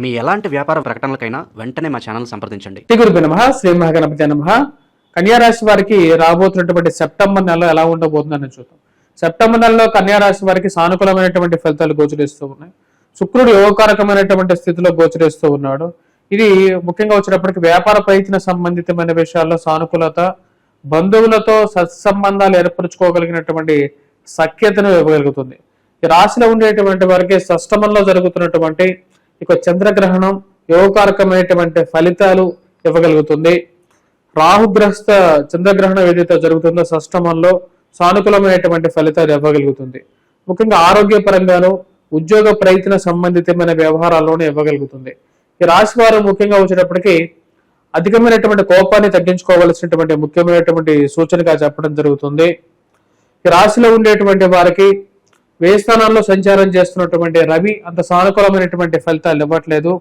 మీ ఎలాంటి వ్యాపార ప్రకటనలకైనా వెంటనే మా ఛానల్ సంప్రదించండి. శ్రీ నమ శ్రీ మహాగణపతి నమ. కన్యారాశి వారికి రాబోతున్నటువంటి సెప్టెంబర్ నెలలో ఎలా ఉండబోతుందని చూద్దాం. సెప్టెంబర్ నెలలో కన్యారాశి వారికి సానుకూలమైనటువంటి ఫలితాలు గోచరిస్తూ ఉన్నాయి. శుక్రుడు యోగకారకమైనటువంటి స్థితిలో గోచరిస్తూ ఉన్నాడు. ఇది ముఖ్యంగా వచ్చినప్పటికీ వ్యాపార ప్రయత్న సంబంధితమైన విషయాల్లో సానుకూలత బంధువులతో సత్సంబంధాలు ఏర్పరచుకోగలిగినటువంటి సఖ్యతను ఇవ్వగలుగుతుంది. ఈ రాశిలో ఉండేటువంటి వారికి సష్టమంలో జరుగుతున్నటువంటి ఇక చంద్రగ్రహణం యోగకారకమైనటువంటి ఫలితాలు ఇవ్వగలుగుతుంది. రాహుగ్రస్త చంద్రగ్రహణం ఏదైతే జరుగుతుందో సష్టమంలో సానుకూలమైనటువంటి ఫలితాలు ఇవ్వగలుగుతుంది. ముఖ్యంగా ఆరోగ్యపరంగాను ఉద్యోగ ప్రయత్న సంబంధితమైన వ్యవహారాల్లోనే ఇవ్వగలుగుతుంది. ఈ రాశి వారు ముఖ్యంగా వచ్చేటప్పటికి అధికమైనటువంటి కోపాన్ని తగ్గించుకోవలసినటువంటి ముఖ్యమైనటువంటి సూచనగా చెప్పడం జరుగుతుంది. ఈ రాశిలో ఉండేటువంటి వారికి వేస్థానాల్లో స్థానాల్లో సంచారం చేస్తున్నటువంటి రవి అంత సానుకూలమైనటువంటి ఫలితాలు ఇవ్వట్లేదు.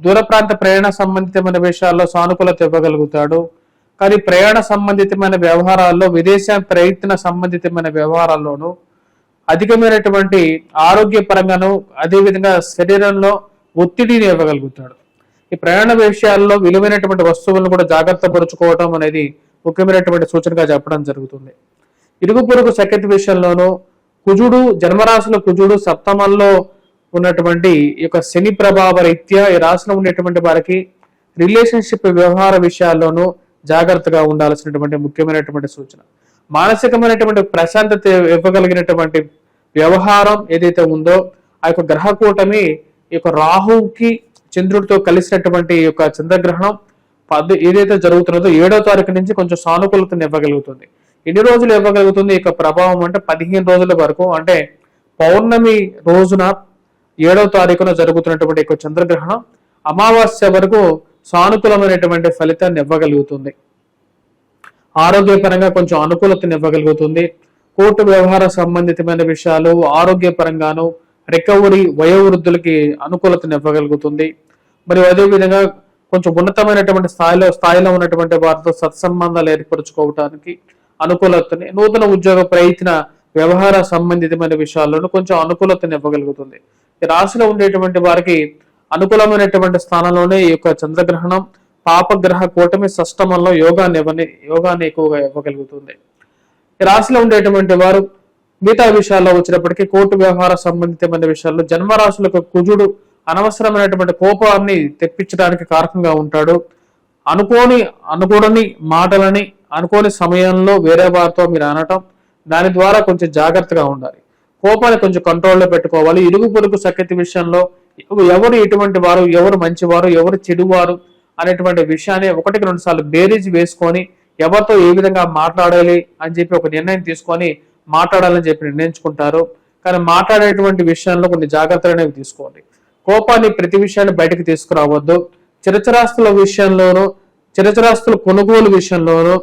దూర ప్రాంత ప్రయాణ సంబంధితమైన విషయాల్లో సానుకూలత ఇవ్వగలుగుతాడు. కానీ ప్రయాణ సంబంధితమైన వ్యవహారాల్లో విదేశ ప్రయత్న సంబంధితమైన వ్యవహారాల్లోనూ అధికమైనటువంటి ఆరోగ్యపరంగాను అదేవిధంగా శరీరంలో ఒత్తిడిని ఇవ్వగలుగుతాడు. ఈ ప్రయాణ విషయాల్లో విలువైనటువంటి వస్తువులను కూడా జాగ్రత్త పరుచుకోవడం అనేది ముఖ్యమైనటువంటి సూచనగా చెప్పడం జరుగుతుంది. ఇరుగు పొరుగు సెకండ్ విషయంలోనూ కుజుడు జన్మరాశిలో కుజుడు సప్తమంలో ఉన్నటువంటి ఈ యొక్క శని ప్రభావ రీత్యా ఈ రాశిలో ఉండేటువంటి వారికి రిలేషన్షిప్ వ్యవహార విషయాల్లోనూ జాగ్రత్తగా ఉండాల్సినటువంటి ముఖ్యమైనటువంటి సూచన. మానసికమైనటువంటి ప్రశాంతత ఇవ్వగలిగినటువంటి వ్యవహారం ఏదైతే ఉందో ఆ యొక్క గ్రహకూటమి ఈ యొక్క రాహుకి చంద్రుడితో కలిసినటువంటి యొక్క చంద్రగ్రహణం పద్ ఏదైతే జరుగుతున్నదో ఏడో తారీఖు నుంచి కొంచెం సానుకూలతను ఇవ్వగలుగుతుంది. ఎన్ని రోజులు ఇవ్వగలుగుతుంది? ఈ యొక్క ప్రభావం అంటే పదిహేను రోజుల వరకు. అంటే పౌర్ణమి రోజున ఏడవ తారీఖున జరుగుతున్నటువంటి యొక్క చంద్రగ్రహణం అమావాస్య వరకు సానుకూలమైనటువంటి ఫలితాన్ని ఇవ్వగలుగుతుంది. ఆరోగ్యపరంగా కొంచెం అనుకూలతను ఇవ్వగలుగుతుంది. కోర్టు వ్యవహార సంబంధితమైన విషయాలు ఆరోగ్యపరంగాను రికవరీ వయోవృద్ధులకి అనుకూలతను ఇవ్వగలుగుతుంది. మరియు అదేవిధంగా కొంచెం ఉన్నతమైనటువంటి స్థాయిలో స్థాయిలో ఉన్నటువంటి వారితో సత్సంబంధాలు ఏర్పరచుకోవటానికి అనుకూలతని నూతన ఉద్యోగ ప్రయత్న వ్యవహార సంబంధితమైన విషయాల్లోనూ కొంచెం అనుకూలతను ఇవ్వగలుగుతుంది. ఈ రాశిలో ఉండేటువంటి వారికి అనుకూలమైనటువంటి స్థానంలోనే ఈ యొక్క చంద్రగ్రహణం పాపగ్రహ కూటమి సష్టమంలో యోగాన్ని ఇవ్వని యోగాన్ని ఎక్కువగా ఇవ్వగలుగుతుంది. ఈ రాశిలో ఉండేటువంటి వారు మిగతా విషయాల్లో వచ్చినప్పటికీ కోర్టు వ్యవహార సంబంధితమైన విషయాల్లో జన్మరాశులకు కుజుడు అనవసరమైనటువంటి కోపాన్ని తెప్పించడానికి కారకంగా ఉంటాడు. అనుకోని అనుకూడని మాటలని అనుకోని సమయంలో వేరే వారితో మీరు అనటం దాని ద్వారా కొంచెం జాగ్రత్తగా ఉండాలి. కోపాన్ని కొంచెం కంట్రోల్లో పెట్టుకోవాలి. ఇరుగు పొరుగు సఖ్యత విషయంలో ఎవరు ఎటువంటి వారు ఎవరు మంచివారు ఎవరు చెడువారు అనేటువంటి విషయాన్ని ఒకటికి రెండు సార్లు బేరీజ్ వేసుకొని ఎవరితో ఏ విధంగా మాట్లాడాలి అని చెప్పి ఒక నిర్ణయం తీసుకొని మాట్లాడాలని చెప్పి నిర్ణయించుకుంటారు. కానీ మాట్లాడేటువంటి విషయంలో కొన్ని జాగ్రత్తలు అనేవి తీసుకోండి. కోపాన్ని ప్రతి విషయాన్ని బయటకు తీసుకురావద్దు. చిరచరాస్తుల విషయంలోనూ చిరచరాస్తుల కొనుగోలు విషయంలోనూ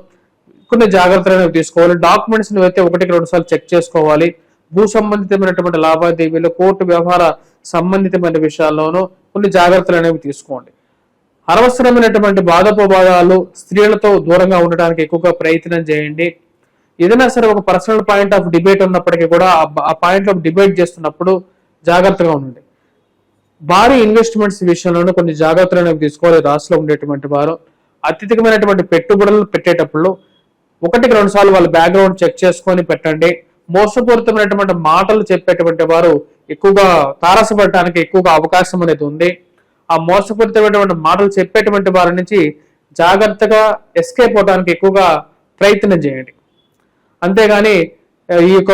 కొన్ని జాగ్రత్తలు అనేవి తీసుకోవాలి. డాక్యుమెంట్స్ అయితే ఒకటికి రెండు సార్లు చెక్ చేసుకోవాలి. భూ సంబంధితమైనటువంటి లావాదేవీలు కోర్టు వ్యవహార సంబంధితమైన విషయాల్లోనూ కొన్ని జాగ్రత్తలు అనేవి తీసుకోండి. అనవసరమైనటువంటి బాధపోబాధాలు స్త్రీలతో దూరంగా ఉండడానికి ఎక్కువగా ప్రయత్నం చేయండి. ఏదైనా సరే ఒక పర్సనల్ పాయింట్ ఆఫ్ డిబేట్ ఉన్నప్పటికీ కూడా ఆ- పాయింట్ ఆఫ్ డిబేట్ చేస్తున్నప్పుడు జాగ్రత్తగా ఉండండి. భారీ ఇన్వెస్ట్మెంట్స్ విషయంలోనూ కొన్ని జాగ్రత్తలు అనేవి తీసుకోవాలి. రాష్ట్రంలో ఉండేటువంటి వారు అత్యధికమైనటువంటి పెట్టుబడులు పెట్టేటప్పుడు ఒకటికి రెండు సార్లు వాళ్ళ బ్యాక్గ్రౌండ్ చెక్ చేసుకొని పెట్టండి. మోసపూరితమైనటువంటి మాటలు చెప్పేటువంటి వారు ఎక్కువగా తారసపడటానికి ఎక్కువగా అవకాశం అనేది ఉంది. ఆ మోసపూరితమైనటువంటి మాటలు చెప్పేటువంటి వారి నుంచి జాగ్రత్తగా ఎస్కేప్ అవడానికి ఎక్కువగా ప్రయత్నం చేయండి. అంతేగాని ఈ యొక్క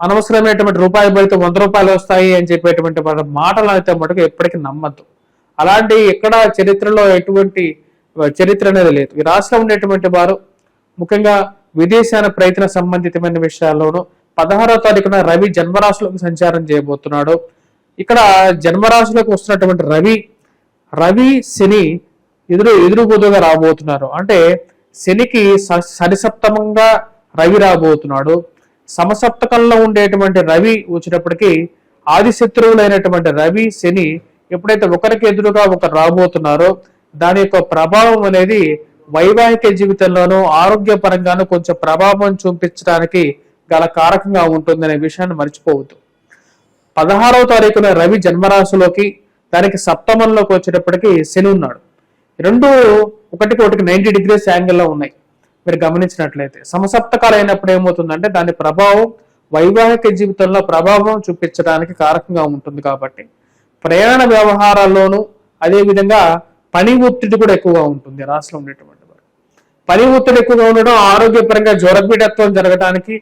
అనవసరమైనటువంటి రూపాయి పడితే వంద రూపాయలు వస్తాయి అని చెప్పేటువంటి మాటలు అయితే మటుకు ఎప్పటికీ నమ్మద్దు. అలాంటి ఎక్కడ చరిత్రలో ఎటువంటి చరిత్ర అనేది లేదు. ఈ రాష్ట్రంలో ఉండేటువంటి వారు ముఖ్యంగా విదేశాన ప్రయత్న సంబంధితమైన విషయాల్లోనూ పదహారవ తారీఖున రవి జన్మరాశిలోకి సంచారం చేయబోతున్నాడు. ఇక్కడ జన్మరాశిలోకి వస్తున్నటువంటి రవి రవి శని ఎదురు ఎదురుబోదుగా రాబోతున్నారు. అంటే శనికి స- సరిసప్తమంగా రవి రాబోతున్నాడు. సమసప్తకంలో ఉండేటువంటి రవి వచ్చినప్పటికీ ఆదిశత్రువులైనటువంటి రవి శని ఎప్పుడైతే ఒకరికి ఎదురుగా ఒకరు రాబోతున్నారో దాని యొక్క ప్రభావం అనేది వైవాహిక జీవితంలోనూ ఆరోగ్యపరంగానూ కొంచెం ప్రభావం చూపించడానికి గల కారకంగా ఉంటుందనే విషయాన్ని మర్చిపోవద్దు. పదహారవ తారీఖున రవి జన్మరాశిలోకి దానికి సప్తమంలోకి వచ్చేటప్పటికి శని ఉన్నాడు. రెండు ఒకటికి ఒకటికి నైన్టీ డిగ్రీస్ యాంగిల్లో ఉన్నాయి. మీరు గమనించినట్లయితే సమసప్తకాలు అయినప్పుడు ఏమవుతుందంటే దాని ప్రభావం వైవాహిక జీవితంలో ప్రభావం చూపించడానికి కారకంగా ఉంటుంది కాబట్టి. ప్రయాణ వ్యవహారాల్లోనూ అదేవిధంగా పని ఒత్తిడి కూడా ఎక్కువగా ఉంటుంది రాశిలో ఉండేటువంటి పని ఒత్తిడి ఎక్కువగా ఉండడం ఆరోగ్యపరంగా జ్వరపీడత్వం జరగడానికి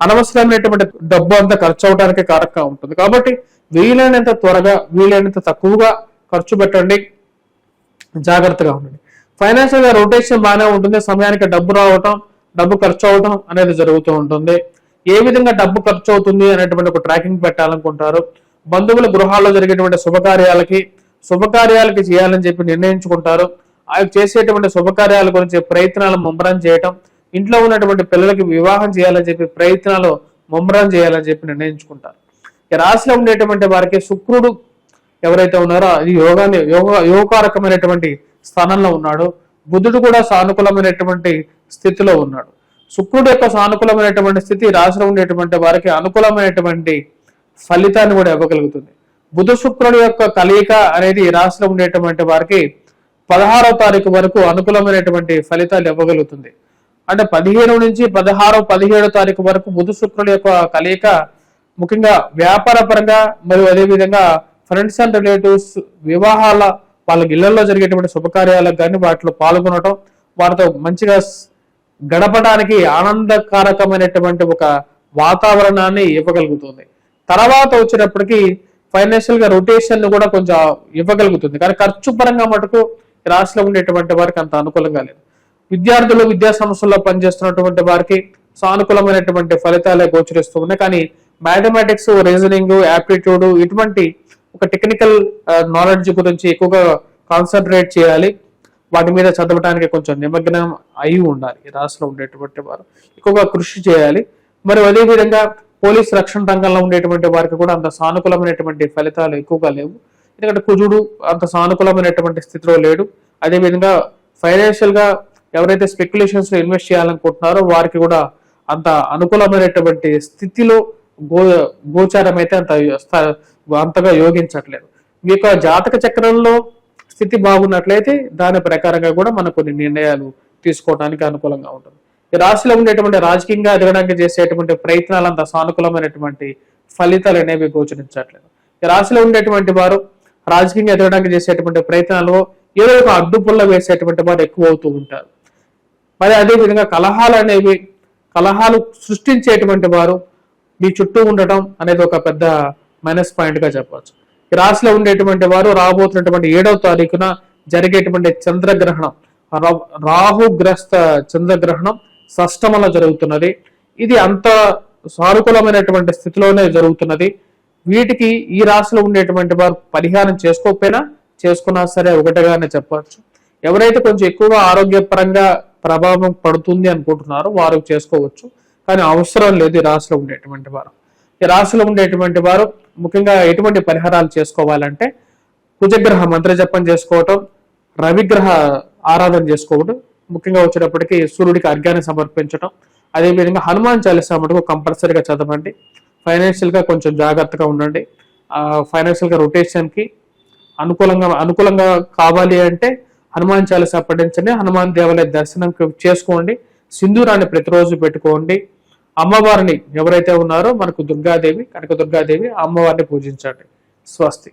అనవసరమైనటువంటి డబ్బు అంతా ఖర్చు అవడానికి కారకంగా ఉంటుంది. కాబట్టి వీలైనంత త్వరగా వీలైనంత తక్కువగా ఖర్చు పెట్టండి. జాగ్రత్తగా ఉండండి. ఫైనాన్షియల్గా రొటేషన్ బాగానే ఉంటుంది. సమయానికి డబ్బు రావటం డబ్బు ఖర్చు అవటం అనేది జరుగుతూ ఉంటుంది. ఏ విధంగా డబ్బు ఖర్చు అవుతుంది అనేటువంటి ఒక ట్రాకింగ్ పెట్టాలనుకుంటారు. బంధువుల గృహాల్లో జరిగేటువంటి శుభకార్యాలకి శుభకార్యాలకి చేయాలని చెప్పి నిర్ణయించుకుంటారు. ఆ చేసేటువంటి శుభకార్యాల గురించి ప్రయత్నాలు ముమ్మరం చేయటం ఇంట్లో ఉన్నటువంటి పిల్లలకి వివాహం చేయాలని చెప్పి ప్రయత్నాలు ముమ్మరం చేయాలని చెప్పి నిర్ణయించుకుంటారు. ఈ రాశిలో ఉండేటువంటి వారికి శుక్రుడు ఎవరైతే ఉన్నారో అది యోగాన్ని యోగ యోగకారకమైనటువంటి స్థానంలో ఉన్నాడు. బుధుడు కూడా సానుకూలమైనటువంటి స్థితిలో ఉన్నాడు. శుక్రుడు యొక్క సానుకూలమైనటువంటి స్థితి రాశిలో ఉండేటువంటి వారికి అనుకూలమైనటువంటి ఫలితాన్ని కూడా ఇవ్వగలుగుతుంది. బుధ శుక్రుడు యొక్క కలయిక అనేది ఈ రాశిలో ఉండేటువంటి వారికి పదహారవ తారీఖు వరకు అనుకూలమైనటువంటి ఫలితాలు ఇవ్వగలుగుతుంది. అంటే పదిహేను నుంచి పదహారో పదిహేడో తారీఖు వరకు బుధ శుక్రుడు యొక్క కలయిక ముఖ్యంగా వ్యాపార పరంగా మరియు అదేవిధంగా ఫ్రెండ్స్ అండ్ రిలేటివ్స్ వివాహాల వాళ్ళ ఇళ్ళలో జరిగేటువంటి శుభకార్యాలకు కానీ వాటిలో పాల్గొనటం వారితో మంచిగా గడపడానికి ఆనందకారకమైనటువంటి ఒక వాతావరణాన్ని ఇవ్వగలుగుతుంది. తర్వాత వచ్చినప్పటికీ ఫైనాన్షియల్గా రొటేషన్ కూడా కొంచెం ఇవ్వగలుగుతుంది. కానీ ఖర్చు పరంగా మటుకు రాశిలో ఉండేటువంటి వారికి అంత అనుకూలంగా లేదు. విద్యార్థులు విద్యా సంస్థల్లో పనిచేస్తున్నటువంటి వారికి సానుకూలమైనటువంటి ఫలితాలే గోచరిస్తూ ఉన్నాయి. కానీ మ్యాథమెటిక్స్ రీజనింగ్ యాప్టిట్యూడ్ ఇటువంటి ఒక టెక్నికల్ నాలెడ్జ్ గురించి ఎక్కువగా కాన్సన్ట్రేట్ చేయాలి. వాటి మీద చదవడానికి కొంచెం నిమగ్నం అయి ఉండాలి. ఈ రాశిలో ఉండేటువంటి వారు ఎక్కువగా కృషి చేయాలి. మరి అదే విధంగా పోలీస్ రక్షణ రంగంలో ఉండేటువంటి వారికి కూడా అంత సానుకూలమైనటువంటి ఫలితాలు ఎక్కువగా లేవు. ఎందుకంటే కుజుడు అంత సానుకూలమైనటువంటి స్థితిలో లేడు. అదే విధంగా ఫైనాన్షియల్గా ఎవరైతే స్పెక్యులేషన్స్లో ఇన్వెస్ట్ చేయాలనుకుంటున్నారో వారికి కూడా అంత అనుకూలమైనటువంటి స్థితిలో గో గోచారం అయితే అంత అంతగా యోగించట్లేదు. మీ యొక్క జాతక చక్రంలో స్థితి బాగున్నట్లయితే దాని ప్రకారంగా కూడా మనకు కొన్ని నిర్ణయాలు తీసుకోవడానికి అనుకూలంగా ఉంటుంది. ఈ రాశిలో ఉండేటువంటి రాజకీయంగా ఎదగడానికి చేసేటువంటి ప్రయత్నాలు అంత సానుకూలమైనటువంటి ఫలితాలు అనేవి గోచరించట్లేదు. ఈ రాశిలో ఉండేటువంటి వారు రాజకీయంగా ఎదగడానికి చేసేటువంటి ప్రయత్నాల్లో ఏదో ఒక అడ్డుపుల్ల వేసేటువంటి వారు ఎక్కువ అవుతూ ఉంటారు. మరి అదేవిధంగా కలహాలు అనేవి కలహాలు సృష్టించేటువంటి వారు మీ చుట్టూ ఉండటం అనేది ఒక పెద్ద మైనస్ పాయింట్గా చెప్పవచ్చు. ఈ రాశిలో ఉండేటువంటి వారు రాబోతున్నటువంటి ఏడవ తారీఖున జరిగేటువంటి చంద్రగ్రహణం రాహుగ్రస్త చంద్రగ్రహణం షష్టమలో జరుగుతున్నది. ఇది అంత సానుకూలమైనటువంటి స్థితిలోనే జరుగుతున్నది. వీటికి ఈ రాశిలో ఉండేటువంటి వారు పరిహారం చేసుకోకపోయినా చేసుకున్నా సరే ఒకటిగానే చెప్పవచ్చు. ఎవరైతే కొంచెం ఎక్కువగా ఆరోగ్యపరంగా ప్రభావం పడుతుంది అనుకుంటున్నారో వారు చేసుకోవచ్చు. కానీ అవసరం లేదు ఈ రాశిలో ఉండేటువంటి వారు. ఈ రాశిలో ఉండేటువంటి వారు ముఖ్యంగా ఎటువంటి పరిహారాలు చేసుకోవాలంటే కుజగ్రహ మంత్ర జపం చేసుకోవటం రవిగ్రహ ఆరాధన చేసుకోవడం ముఖ్యంగా వచ్చేటప్పటికి సూర్యుడికి అర్ఘ్యాన్ని సమర్పించడం అదేవిధంగా హనుమాన్ చాలీసా మటుకు కంపల్సరీగా చదవండి. ఫైనాన్షియల్గా కొంచెం జాగ్రత్తగా ఉండండి. ఫైనాన్షియల్గా రొటేషన్కి అనుకూలంగా అనుకూలంగా కావాలి అంటే హనుమాన్ చాలీస పఠించండి. హనుమాన్ దేవాలయ దర్శనం చేసుకోండి. సింధూరాన్ని ప్రతిరోజు పెట్టుకోండి. అమ్మవారిని ఎవరైతే ఉన్నారో మనకు దుర్గాదేవి కనక దుర్గాదేవి అమ్మవారిని పూజించండి. స్వస్తి.